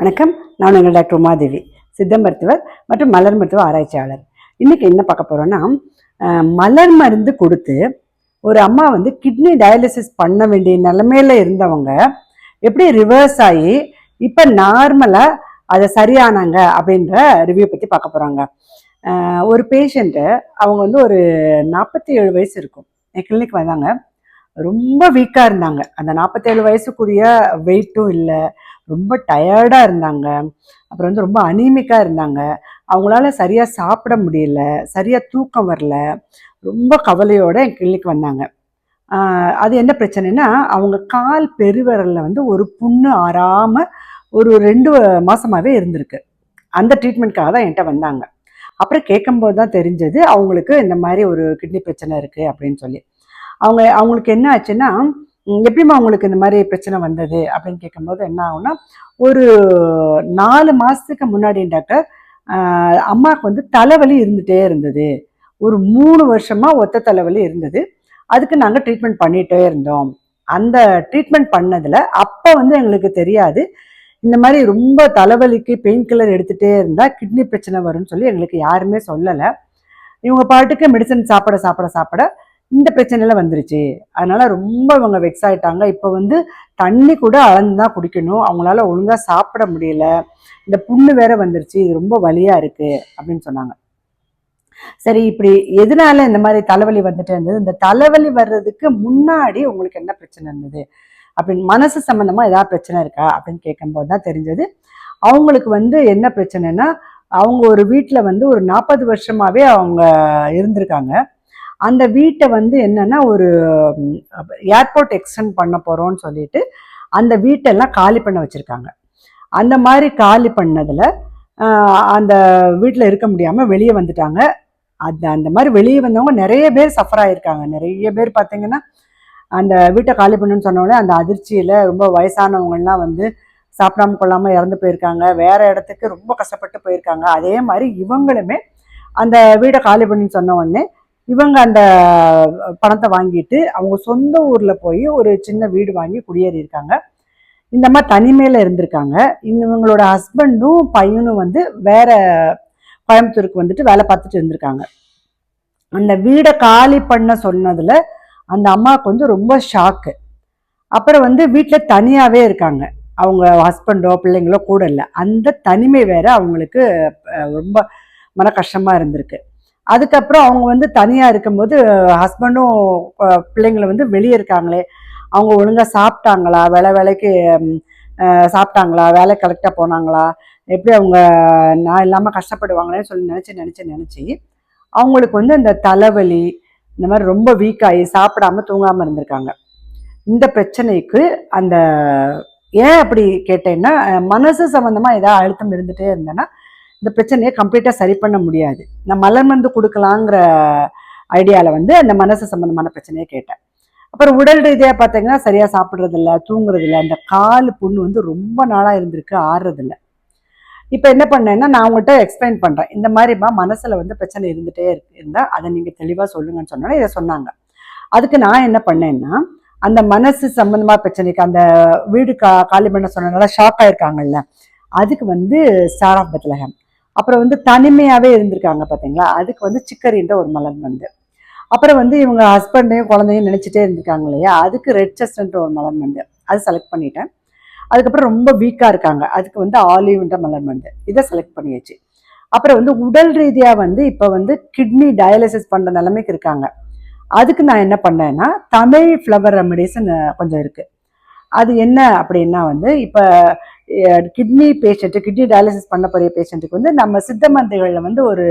வணக்கம். நான் உங்கள் டாக்டர் உமாதேவி சித்த மருத்துவர் மற்றும் மலர் மருத்துவ ஆராய்ச்சியாளர். இன்னைக்கு என்ன பார்க்க போறோம்னா மலர் மருந்து கொடுத்து ஒரு அம்மா வந்து கிட்னி டயாலிசிஸ் பண்ண வேண்டிய நிலைமையில இருந்தவங்க எப்படி ரிவர்ஸ் ஆகி இப்போ நார்மலாக அதை சரியானாங்க அப்படின்ற ரிவ்யூ பற்றி பார்க்க போகிறாங்க ஒரு பேஷண்ட்டு அவங்க வந்து ஒரு நாற்பத்தி ஏழு வயசு இருக்கும். என் கிளினிக் வந்தாங்க. ரொம்ப வீக்காக இருந்தாங்க. அந்த நாற்பத்தேழு வயசுக்குரிய வெயிட்டும் இல்லை ரொம்ப டயர்டாக இருந்தாங்க. அப்புறம் வந்து ரொம்ப அனீமிக்காக இருந்தாங்க. அவங்களால சரியாக சாப்பிட முடியல சரியாக தூக்கம் வரல. ரொம்ப கவலையோடு என் கிளினிக் வந்தாங்க. அது என்ன பிரச்சனைனா அவங்க கால் பெருவிரல்ல வந்து ஒரு புண்ணு ஆறாமல் ஒரு ரெண்டு மாதமாகவே இருந்திருக்கு. அந்த ட்ரீட்மெண்ட்காக தான் என்கிட்ட வந்தாங்க. அப்புறம் கேட்கும்போது தான் தெரிஞ்சது அவங்களுக்கு இந்த மாதிரி ஒரு கிட்னி பிரச்சனை இருக்குது அப்படின்னு சொல்லி. அவங்க அவங்களுக்கு என்ன ஆச்சுன்னா எப்படிமா உங்களுக்கு அவங்களுக்கு இந்த மாதிரி பிரச்சனை வந்தது அப்படின்னு கேட்கும்போது என்ன ஆகும்னா ஒரு நாலு மாதத்துக்கு முன்னாடி டாக்டர் அம்மாவுக்கு வந்து தலைவலி இருந்துகிட்டே இருந்தது. ஒரு மூணு வருஷமாக ஒத்த தலைவலி இருந்தது. அதுக்கு நாங்கள் ட்ரீட்மெண்ட் பண்ணிகிட்டே இருந்தோம். அந்த ட்ரீட்மெண்ட் பண்ணதில் அப்போ வந்து எங்களுக்கு தெரியாது இந்த மாதிரி ரொம்ப தலைவலிக்கு பெயின் கில்லர் எடுத்துகிட்டே இருந்தால் கிட்னி பிரச்சனை வரும்னு சொல்லி எங்களுக்கு யாருமே சொல்லலை. இவங்க பாட்டுக்கு மெடிசன் சாப்பிட சாப்பிட சாப்பிட இந்த பிரச்சனையில வந்துருச்சு. அதனால ரொம்ப அவங்க வெக்ஸ் ஆயிட்டாங்க. இப்போ வந்து தண்ணி கூட அளந்து தான் குடிக்கணும். அவங்களால ஒழுங்காக சாப்பிட முடியல. இந்த புண்ணு வேற வந்துருச்சு. இது ரொம்ப வலியா இருக்கு அப்படின்னு சொன்னாங்க. சரி இப்படி எதனால இந்த மாதிரி தலைவலி வந்துட்டு இருந்தது? இந்த தலைவலி வர்றதுக்கு முன்னாடி உங்களுக்கு என்ன பிரச்சனை இருந்தது? அப்படின்னு மனசு சம்பந்தமா ஏதாவது பிரச்சனை இருக்கா? அப்படின்னு கேட்கும்போது தான் தெரிஞ்சது. அவங்களுக்கு வந்து என்ன பிரச்சனைனா அவங்க ஒரு வீட்டில் வந்து ஒரு நாற்பது வருஷமாவே அவங்க இருந்திருக்காங்க. அந்த வீட்டை வந்து என்னென்னா ஒரு ஏர்போர்ட் எக்ஸ்டெண்ட் பண்ண போகிறோன்னு சொல்லிட்டு அந்த வீட்டெல்லாம் காலி பண்ண வச்சுருக்காங்க. அந்த மாதிரி காலி பண்ணதில் அந்த வீட்டில் இருக்க முடியாமல் வெளியே வந்துட்டாங்க. அந்த அந்த மாதிரி வெளியே வந்தவங்க நிறைய பேர் சஃபர் ஆகியிருக்காங்க நிறைய பேர் பார்த்தீங்கன்னா அந்த வீட்டை காலி பண்ணுன்னு சொன்ன அந்த அதிர்ச்சியில் ரொம்ப வயசானவங்கள்லாம் வந்து சாப்பிடாம கொள்ளாமல் இறந்து போயிருக்காங்க. வேறு இடத்துக்கு ரொம்ப கஷ்டப்பட்டு போயிருக்காங்க. அதே மாதிரி இவங்களுமே அந்த வீடை காலி பண்ணுன்னு சொன்ன உடனே இவங்க அந்த பணத்தை வாங்கிட்டு அவங்க சொந்த ஊரில் போய் ஒரு சின்ன வீடு வாங்கி குடியேறி இருக்காங்க. இந்த மாதிரி தனிமையில் இருந்திருக்காங்க. இவங்களோட ஹஸ்பண்டும் பையனும் வந்து வேற கோயம்புத்தூருக்கு வந்துட்டு வேலை பார்த்துட்டு இருந்திருக்காங்க. அந்த வீடை காலி பண்ண சொன்னதில் அந்த அம்மாவுக்கு வந்து ரொம்ப ஷாக்கு அப்புறம் வந்து வீட்டில் தனியாகவே இருக்காங்க. அவங்க ஹஸ்பண்டோ பிள்ளைங்களோ கூட இல்லை. அந்த தனிமை வேற அவங்களுக்கு ரொம்ப மன கஷ்டமாக இருந்திருக்கு. அதுக்கப்புறம் அவங்க வந்து தனியாக இருக்கும்போது ஹஸ்பண்டும் பிள்ளைங்களை வந்து வெளியே இருக்காங்களே. அவங்க ஒழுங்காக சாப்பிட்டாங்களா? வேலை வேலைக்கு சாப்பிட்டாங்களா? வேலை கரெக்டாக போனாங்களா? எப்படி அவங்க நான் இல்லாமல் கஷ்டப்படுவாங்களேன்னு சொல்லி நினச்சி நினச்சி நினச்சி அவங்களுக்கு வந்து இந்த தலைவலி இந்த மாதிரி ரொம்ப வீக்காகி சாப்பிடாம தூங்காமல் இருந்திருக்காங்க. இந்த பிரச்சனைக்கு அந்த ஏன் அப்படி கேட்டேன்னா மனசு சம்மந்தமாக ஏதாவது அழுத்தம் இருந்துகிட்டே இருந்தேன்னா இந்த பிரச்சனையை கம்ப்ளீட்டாக சரி பண்ண முடியாது. நான் மலர் மருந்து கொடுக்கலாங்கிற ஐடியாவில் வந்து அந்த மனசு சம்மந்தமான பிரச்சனையை கேட்டேன். அப்புறம் உடல் ரீதியாக பார்த்தீங்கன்னா சரியாக சாப்பிட்றதில்ல தூங்குறதில்ல. இந்த அந்த கால் புண்ணு வந்து ரொம்ப நாளாக இருந்திருக்கு ஆறுறதில்ல. இப்போ என்ன பண்ணேன்னா நான் உங்கள்கிட்ட எக்ஸ்பிளைன் பண்ணுறேன் இந்த மாதிரிமா மனசில் வந்து பிரச்சனை இருந்துகிட்டே இருக்கு இருந்தால் அதை நீங்கள் தெளிவாக சொல்லுங்கன்னு சொன்னோன்னே இதை சொன்னாங்க. அதுக்கு நான் என்ன பண்ணேன்னா அந்த மனசு சம்மந்தமாக பிரச்சனைக்கு அந்த வீடு கா காலி பண்ண சொன்னதுனால ஷாக் ஆயிருக்காங்கல்ல அதுக்கு வந்து ஸ்டார் ஆஃப் பெத்லஹேம். அப்புறம் வந்து தனிமையாகவே இருந்திருக்காங்க பார்த்தீங்களா அதுக்கு வந்து சிக்கரின்ற ஒரு மலர் மருந்து. அப்புறம் வந்து இவங்க ஹஸ்பண்டையும் குழந்தையும் நினச்சிட்டே இருந்திருக்காங்க இல்லையா? அதுக்கு ரெட் செஸ்ட்ன்ற ஒரு மலர் மருந்து. அது செலக்ட் பண்ணிட்டேன். அதுக்கப்புறம் ரொம்ப வீக்காக இருக்காங்க. அதுக்கு வந்து ஆலிவ்ன்ற மலர் மருந்து. இதை செலக்ட் பண்ணியாச்சு. அப்புறம் வந்து உடல் ரீதியாக வந்து இப்போ வந்து கிட்னி டயாலிசிஸ் பண்ணுற நிலைமைக்கு இருக்காங்க. அதுக்கு நான் என்ன பண்ணேன்னா தமிழ் ஃப்ளவர் ரெமடிஸ்ன்னு கொஞ்சம் இருக்குது அது என்ன அப்படின்னா வந்து இப்போ கிட்னி பேஷண்ட்டு கிட்னி டயாலிசிஸ் பண்ண போகிற பேஷண்ட்டுக்கு வந்து நம்ம சித்த மருந்துகளில் வந்து ஒரு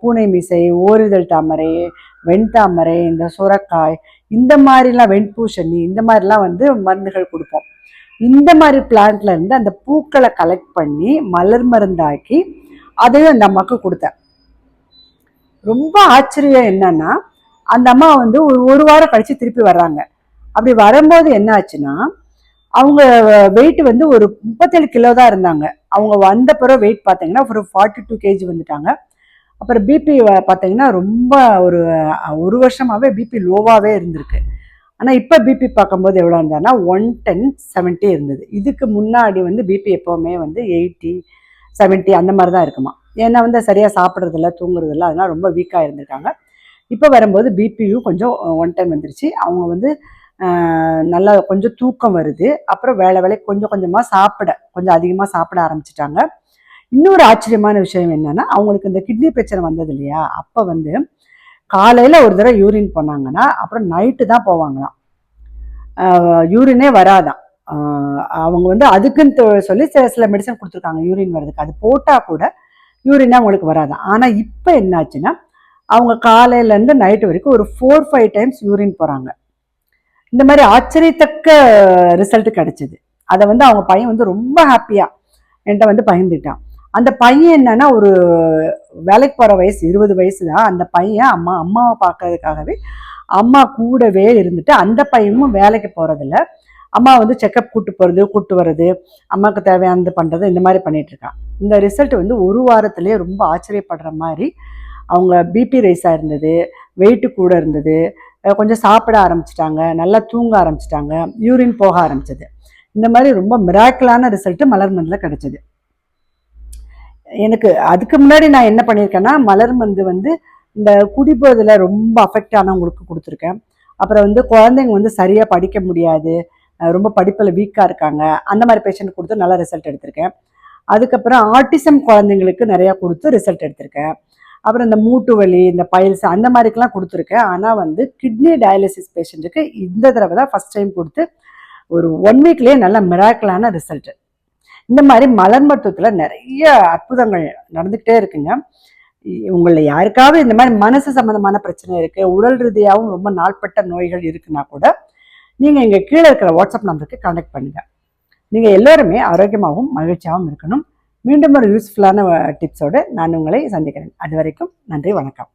பூனை மீசை ஓரிதழ் தாமரை வெண்தாமரை இந்த சுரக்காய் இந்த மாதிரிலாம் வெண்பூசணி இந்த மாதிரிலாம் வந்து மருந்துகள் கொடுப்போம். இந்த மாதிரி பிளான்ட்ல இருந்து அந்த பூக்களை கலெக்ட் பண்ணி மலர் மருந்தாக்கி அதையும் அந்த அம்மாவுக்கு கொடுத்தேன். ரொம்ப ஆச்சரியம் என்னன்னா அந்த அம்மா வந்து ஒரு ஒரு வாரம் கழிச்சு திருப்பி வர்றாங்க. அப்படி வரும்போது என்ன ஆச்சுன்னா அவங்க வெயிட் வந்து ஒரு முப்பத்தேழு கிலோ தான் இருந்தாங்க. அவங்க வந்த பிறகு வெயிட் பார்த்தீங்கன்னா ஒரு ஃபார்ட்டி டூ கேஜி வந்துட்டாங்க. அப்புறம் பிபி பார்த்தீங்கன்னா ரொம்ப ஒரு ஒரு வருஷமாகவே பிபி லோவாகவே இருந்திருக்கு. ஆனால் இப்போ பிபி பார்க்கும்போது எவ்வளோ இருந்தாங்கன்னா ஒன் டென் செவன்ட்டி இருந்தது. இதுக்கு முன்னாடி வந்து பிபி எப்போவுமே வந்து எயிட்டி செவன்ட்டி அந்த மாதிரி தான் இருக்குமா. ஏன்னா வந்து சரியாக சாப்பிட்றதில்ல தூங்குறதில்ல அதெல்லாம் ரொம்ப வீக்காக இருந்திருக்காங்க. இப்போ வரும்போது பிபியும் கொஞ்சம் ஒன் டைம் வந்துருச்சு. அவங்க வந்து நல்லா கொஞ்சம் தூக்கம் வருது. அப்புறம் வேலை வேலை கொஞ்சம் கொஞ்சமாக சாப்பிட கொஞ்சம் அதிகமாக சாப்பிட ஆரம்பிச்சிட்டாங்க. இன்னொரு ஆச்சரியமான விஷயம் என்னன்னா அவங்களுக்கு இந்த கிட்னி பிரச்சனை வந்தது இல்லையா? அப்போ வந்து காலையில் ஒரு தடவை யூரின் போனாங்கன்னா அப்புறம் நைட்டு தான் போவாங்களாம். யூரினே வராதான் அவங்க வந்து அதுக்குன்னு சொல்லி சில சில மெடிசன் கொடுத்துருக்காங்க யூரின் வர்றதுக்கு. அது போட்டால் கூட யூரினே அவங்களுக்கு வராதான் ஆனால் இப்போ என்னாச்சுன்னா அவங்க காலையிலேருந்து நைட்டு வரைக்கும் ஒரு ஃபோர் ஃபைவ் டைம்ஸ் யூரின் போகிறாங்க இந்த மாதிரி ஆச்சரியத்தக்க ரிசல்ட் கிடைச்சிது. அதை வந்து அவங்க பையன் வந்து ரொம்ப ஹாப்பியாக என்கிட்ட வந்து பகிர்ந்துட்டான் அந்த பையன் என்னன்னா ஒரு வேலைக்கு போகிற வயசு இருபது வயசு தான் அந்த பையன் அம்மா அம்மாவை பார்க்கறதுக்காகவே அம்மா கூடவே இருந்துட்டு அந்த பையனும் வேலைக்கு போகிறதில்ல அம்மா வந்து செக்கப் கூட்டு போகிறது கூட்டு வர்றது அம்மாவுக்கு தேவையானது பண்ணுறது இந்த மாதிரி பண்ணிகிட்ருக்கான் இந்த ரிசல்ட் வந்து ஒரு வாரத்துலேயே ரொம்ப ஆச்சரியப்படுற மாதிரி அவங்க பிபி ரைஸாக இருந்தது வெயிட்டு கூட இருந்தது கொஞ்சம் சாப்பிட ஆரம்பிச்சிட்டாங்க நல்லா தூங்க ஆரம்பிச்சிட்டாங்க யூரின் போக ஆரம்பிச்சது. இந்த மாதிரி ரொம்ப மிராக்கிளான ரிசல்ட்டு மலர் மருந்தில் கிடச்சிது. எனக்கு அதுக்கு முன்னாடி நான் என்ன பண்ணியிருக்கேன்னா மலர் மருந்து வந்து இந்த குடிபோதில் ரொம்ப அஃபெக்ட் ஆனவங்களுக்கு கொடுத்துருக்கேன். அப்புறம் வந்து குழந்தைங்க வந்து சரியாக படிக்க முடியாது ரொம்ப படிப்பில் வீக்காக இருக்காங்க அந்த மாதிரி பேஷண்ட் கொடுத்து நல்லா ரிசல்ட் எடுத்திருக்கேன். அதுக்கப்புறம் ஆர்டிசம் குழந்தைங்களுக்கு நிறையா கொடுத்து ரிசல்ட் எடுத்திருக்கேன். அப்புறம் இந்த மூட்டு வலி இந்த பைல்ஸ் அந்த மாதிரிக்கெல்லாம் கொடுத்துருக்கேன். ஆனால் வந்து கிட்னி டயாலிசிஸ் பேஷண்ட்டுக்கு இந்த தடவை தான் ஃபஸ்ட் டைம் கொடுத்து ஒரு ஒன் வீக்லேயே நல்ல மிராக்கிளான ரிசல்ட்டு இந்த மாதிரி மலர் மருத்துவத்தில் நிறைய அற்புதங்கள் நடந்துக்கிட்டே இருக்குங்க. இ- உங்களை யாருக்காவது இந்த மாதிரி மனசு சம்மந்தமான பிரச்சனை இருக்குது உடல் ரீதியாகவும் ரொம்ப நாள்பட்ட நோய்கள் இருக்குன்னா கூட நீங்கள் இங்கே கீழே இருக்கிற வாட்ஸ்அப் நம்பருக்கு கான்டாக்ட் பண்ணுங்கள் நீங்கள் எல்லோருமே ஆரோக்கியமாகவும் மகிழ்ச்சியாகவும் இருக்கணும். மீண்டும் ஒரு யூஸ்ஃபுல்லான டிப்ஸோடு நான் உங்களை சந்திக்கிறேன். அது வரைக்கும் நன்றி வணக்கம்.